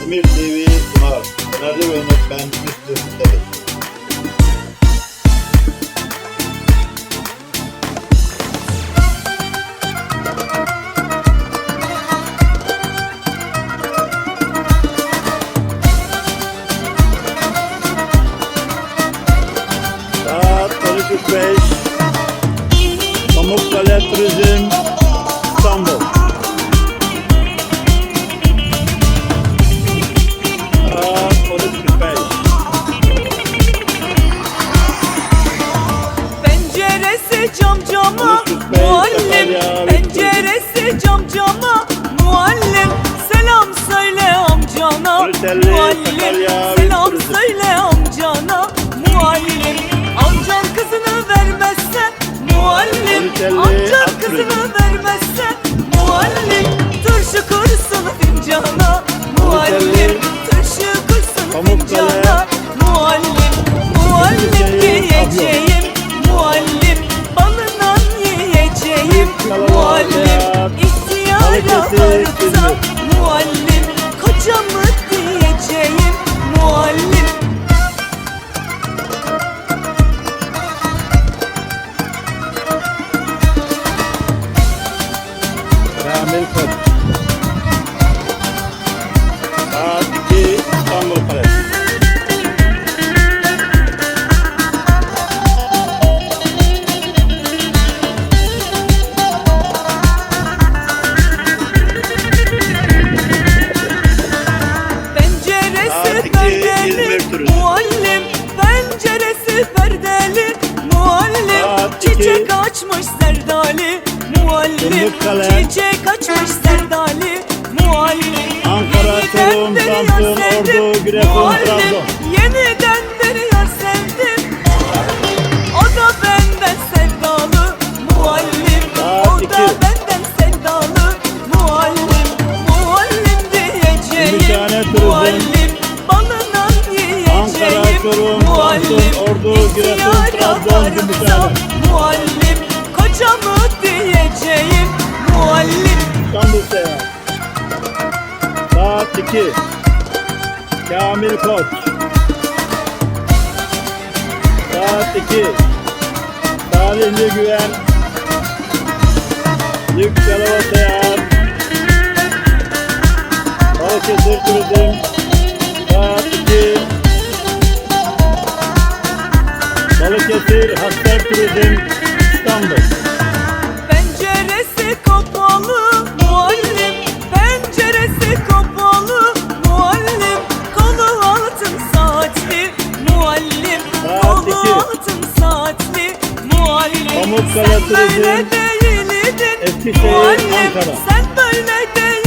İzmir TV sunar. Nerede yönetmen Müslüm Deniz. Saat 12.45 cam cama muallim. Selam söyle amcana muallim. Selam söyle amcana muallim. Amcan kızını vermezse muallim. Amcan kızını İzmir. muallim kocamı açmış serdali muallim çiçek açmış serdali muallim Ankara, yar Samsun, Ordu, Giresun, muallim. Trabzon. Yeniden bir yar sevdim. O da benden sevdalı muallim. O da benden sevdalı muallim. Muallim diyeceğim. Muallim. Balına yiyeceğim Ankara, Muallim. Samsun, Ordu, Giresun, Trabzon, varıpsa Kocamı diyeceğim. Muallim. İstanbul Seyahat. Saat 2 Kamil Koç. Saat 2 Salihli Güven Lüks Yalova Seyahat. Balıkesir Turizm Saat 2 Balıkesir Hastar Pamukkale Turizm, Eskişehir, Ankara. Sen böyle değildin